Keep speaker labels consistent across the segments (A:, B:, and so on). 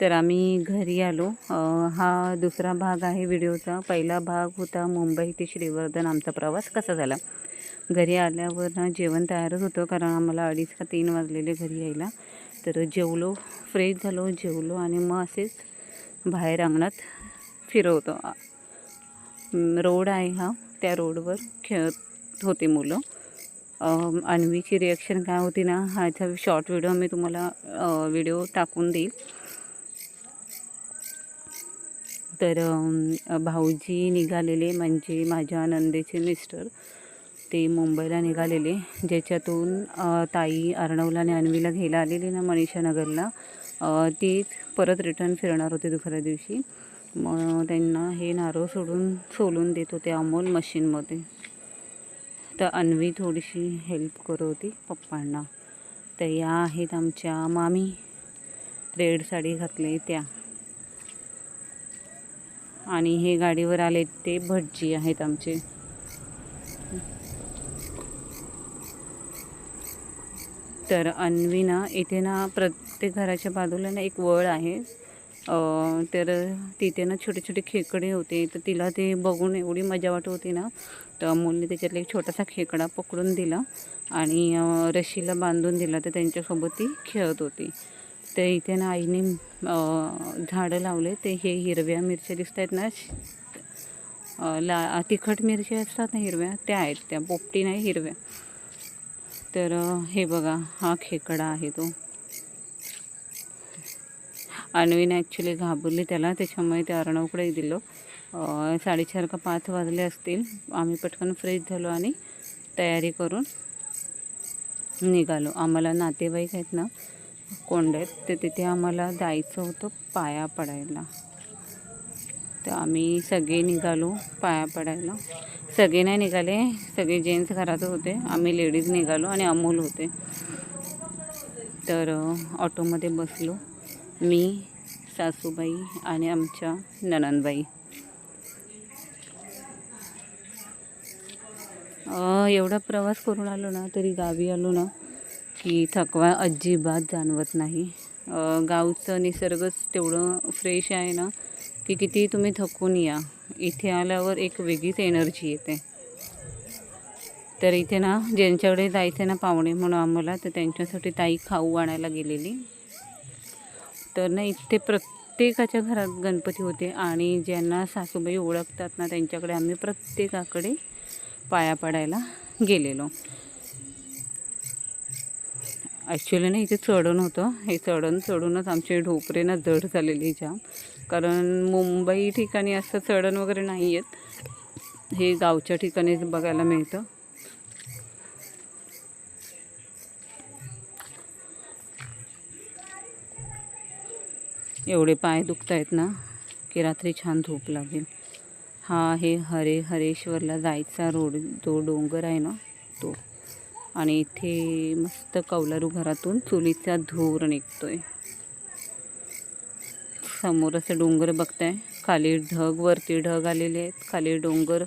A: तर आम्ही घरी आलो. हा दुसरा भाग आहे व्हिडिओचा. पहिला भाग होता मुंबई ते श्रीवर्धन आमचा प्रवास कसा झाला? घरी आल्यावर ना जेवण तयारच होतं कारण आम्हाला अडीच का तीन वाजलेले घरी यायला. तर जेवलो फ्रेश झालो जेवलो आणि मग असेच बाहेर अंगणात फिरवतो. रोड आहे हा त्या रोडवर खेळत होते मुलं. अन्वीची रिॲक्शन काय होती ना ह्याचा शॉर्ट व्हिडिओ मी तुम्हाला व्हिडिओ टाकून देईल. तर भाऊजी निघालेले म्हणजे माझ्या नंदेचे मिस्टर ते मुंबईला निघालेले ज्याच्यातून ताई अर्णवला आणि अन्वीला घ्यायला आलेली ना मनीषा नगरला ती परत रिटर्न फिरणार होते दुसऱ्या दिवशी. मग त्यांना हे नारळ सोडून सोलून देत होते अमोल मशीनमध्ये. तर अन्वी थोडीशी हेल्प करत होती पप्पांना. तर या आहेत आमच्या मामी. रेड साडी घातली त्या. आणि हे गाडीवर आले ते भटजी आहेत आमचे. तर अन्वी ना इथे ना प्रत्येक घराच्या बाजूला ना एक वळ आहे. तर तिथे ना छोटे छोटे खेकडे होते. तर तिला ते बघून एवढी मजा वाटत होती ना. तर अमोलने त्याच्यातला एक छोटासा खेकडा पकडून दिला आणि रशीला बांधून दिला. तर त्यांच्यासोबत ती खेळत होती. तर इथे ना आईने झाडं लावले. ते हे हिरव्या मिरच्या दिसत आहेत ना. ला तिखट मिरच्या असतात ना हिरव्या त्या आहेत. त्या पोपटी नाही हिरव्या. तर हे बघा हा खेकडा आहे तो. अन्वीने ॲक्च्युली घाबरली त्याला त्याच्यामुळे ते अर्णवकडे दिलं. साडेचार का पाच वाजले असतील. आम्ही पटकन फ्रेश झालो आणि तयारी करून निघालो. आम्हाला नातेवाईक आहेत ना कोंड आहेत. तर तिथे आम्हाला जायचं होतं पाया पडायला. तर आम्ही सगळे निघालो पाया पडायला. सगळे नाही निघाले सगळे जेंट्स घरात होते. आम्ही लेडीज निघालो आणि अमोल होते. तर ऑटोमध्ये बसलो. मी सासूबाई आणि आमच्या ननंदबाई एवढा प्रवास करून आलो ना तरी गावी आलो ना की थकवा अजिबात जाणवत नाही. गावचं निसर्गच तेवढं फ्रेश आहे ना की किती तुम्ही थकून या. इथे आल्यावर एक वेगळीच एनर्जी येते. तर इथे ना ज्यांच्याकडे जायचं ना पाहुणे म्हणून आम्हाला तर त्यांच्यासाठी ताई खाऊ आणायला गेलेली. तर ना इथे प्रत्येकाच्या घरात गणपती होते आणि ज्यांना सासूबाई ओळखतात ना त्यांच्याकडे आम्ही प्रत्येकाकडे पाया पडायला गेलेलो. ॲक्च्युली ना इथे चढण होतं. हे चढण चढूनच आमचे ढोपरे ना जड झालेली जाम. कारण मुंबई ठिकाणी असं चढण वगैरे नाही आहेत हे गावच्या ठिकाणीच बघायला मिळतं. एवढे पाय दुखत आहेत ना की रात्री छान झोप लागेल. हा आहे हरे हरेश्वरला जायचा रोड जो डोंगर आहे ना तो. आणि इथे मस्त कौलारू घरातून चुलीचा धूर निघतोय. समोर असं डोंगर बघताय. खाली ढग वरती ढग आलेले आहेत. खाली डोंगर.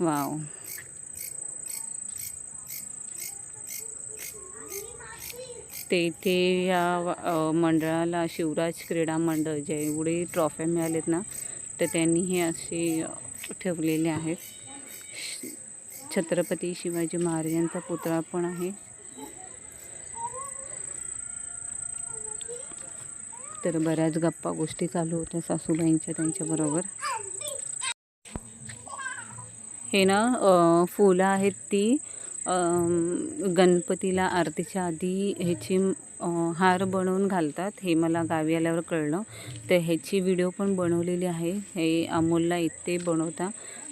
A: वाव. ते इथे या मंडळाला शिवराज क्रीडा मंडळ जे एवढे ट्रॉफ्या मिळालेत ना तर त्यांनी हे असे ठेवलेले आहेत. छत्रपती शिवाजी महाराजांचा पुतळा पण आहे. तर बऱ्याच गप्पा गोष्टी चालू होत्या सासूबाईंच्या त्यांच्याबरोबर. हे ना फुलं आहेत ती गणपतीला आरतीच्या आधी ह्याची हार बनवून घालतात. हे मला गावी आल्यावर कळलं. तर ह्याची व्हिडिओ पण बनवलेली आहे. हे अमोलला इथे बनवता.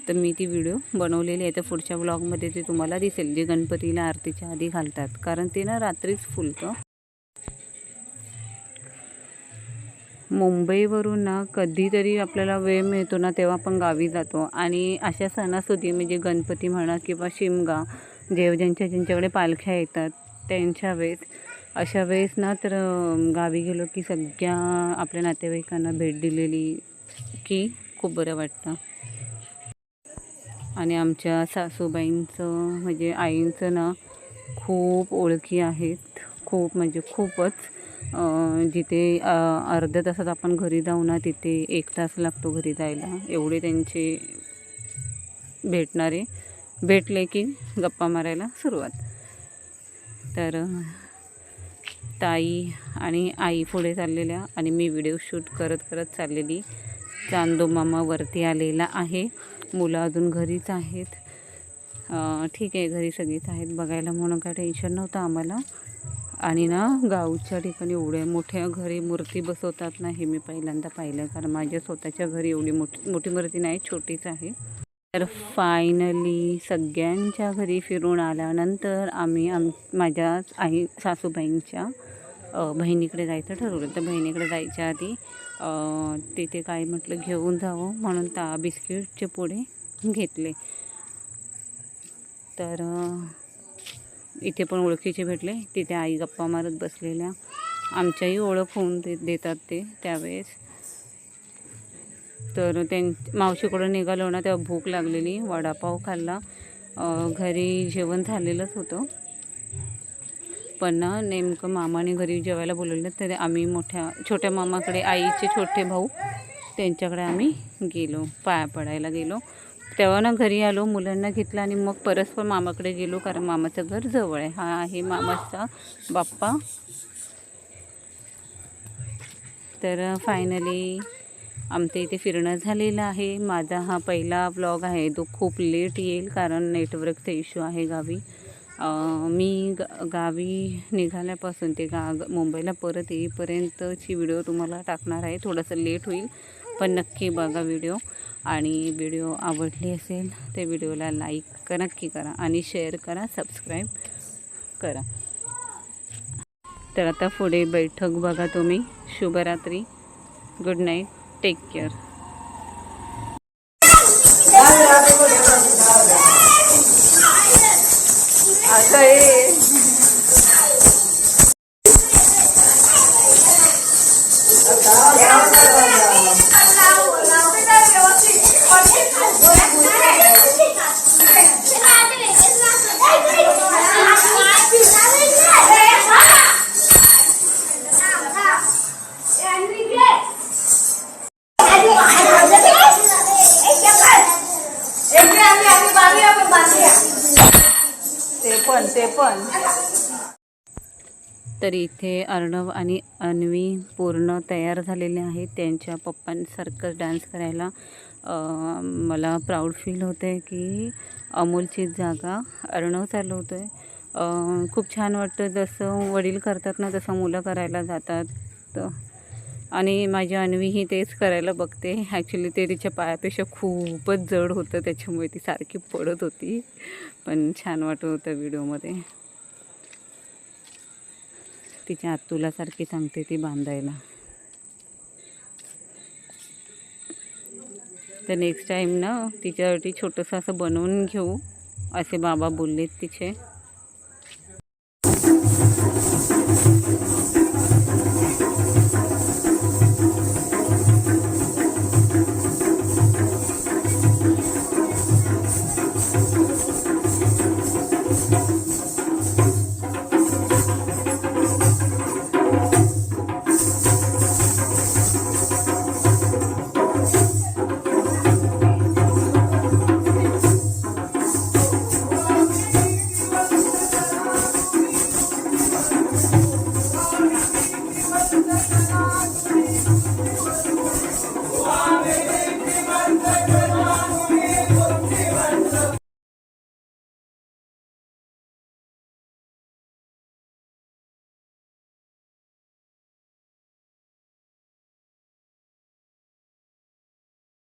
A: तर मी ती व्हिडिओ बनवलेली आहे. तर पुढच्या ब्लॉगमध्ये ते तुम्हाला दिसेल. जे गणपतीला आरतीच्या आधी घालतात. कारण ते ना रात्रीच फुलतं. मुंबईवरून ना कधीतरी आपल्याला वेळ मिळतो ना तेव्हा आपण गावी जातो. आणि अशा सणासुदी म्हणजे गणपती म्हणा किंवा शिमगा जे ज्यांच्या ज्यांच्याकडे पालख्या येतात त्यांच्या वेळेस अशा वेळेस ना तर गावी गेलो की सगळ्या आपल्या नातेवाईकांना भेट दिलेली की खूप बरं वाटतं. आणि आमच्या सासूबाईंचं म्हणजे आईंचं ना खूप ओळखी आहेत. खूप म्हणजे खूपच जिथे अर्ध्या तासात आपण घरी जाऊ ना तिथे एक तास लागतो घरी जायला. एवढे त्यांचे भेटणारे भेटले की गप्पा मारायला सुरुवात. तर ताई आणि आई पुढे चाललेल्या आणि मी व्हिडिओ शूट करत करत चाललेली. चांदो मामा वरती आलेला आहे. मुलं अजून घरीच आहेत. ठीक आहे घरी सगळीच आहेत. बघायला म्हणून काय टेन्शन नव्हतं आम्हाला. आणि ना गावच्या ठिकाणी एवढ्या मोठ्या घरी मूर्ती बसवतात ना हे मी पहिल्यांदा पाहिलं कारण माझ्या स्वतःच्या घरी एवढी मोठी मोठी मूर्ती नाही छोटीच आहे. तर फायनली सगळ्यांच्या घरी फिरून आल्यानंतर आम्ही आम माझ्या आई सासूबाईंच्या बहिणीकडे जायचं ठरवलं. तर बहिणीकडे जायच्या आधी तिथे काय म्हटलं घेऊन जावं म्हणून ता बिस्किटचे पुढे घेतले. तर इथे पण ओळखीचे भेटले. तिथे आई गप्पा मारत बसलेल्या. आमच्याही ओळख होऊन दे देतात ते त्यावेळेस. तर त्यां मावशीकडून निघालो ना तेव्हा भूक लागलेली. वडापाव खाल्ला. घरी जेवण झालेलंच होतं. पण ना नेमकं मामाने घरी जेवायला बोलवलं तर आम्ही मोठ्या छोट्या मामाकडे आईचे छोटे भाऊ त्यांच्याकडे आम्ही गेलो पाया पडायला गेलो. तेव्हा ना घरी आलो मुलांना घेतलं आणि मग परस्पर मामाकडे गेलो कारण मामाचं घर जवळ आहे. हा आहे मामाचा बाप्पा. तर फायनली आमच्या इथे फिरणं झालेलं आहे. माझा हा पहिला ब्लॉग आहे. तो खूप लेट येईल कारण नेटवर्कचा इश्यू आहे गावी. मी ग गावी निघाल्यापासून ते गा मुंबईला परत येईपर्यंतची व्हिडिओ तुम्हाला टाकणार आहे. थोडंसं लेट होईल पण नक्की बघा व्हिडिओ. आणि व्हिडिओ आवडली असेल तर व्हिडिओला लाईक नक्की करा. आणि शेअर करा सबस्क्राईब करा. तर आता पुढे बैठक बघा तुम्ही. शुभरात्री. Good night. Take care. ते पण. तर इथे अर्णव आणि अन्वी पूर्ण तयार झालेले आहेत. त्यांच्या पप्पांसारखं डान्स करायला मला प्राऊड फील होतं आहे की अमोलची जागा अर्णव चालवतो आहे खूप छान वाटतं जसं वडील करतात ना तसं मुलं करायला जातात. तर आणि माझी अन्वी ही तेच करायला बघते. ॲक्च्युली ते तिच्या पायापेक्षा खूपच जड होतं त्याच्यामुळे ती सारखी पडत होती. पण छान वाटत होतं व्हिडिओमध्ये. तिच्या आत्तुलासारखी सांगते ती बांधायला. तर नेक्स्ट टाईम ना तिच्यासाठी छोटंसं असं बनवून घेऊ असे बाबा बोललेत तिचे.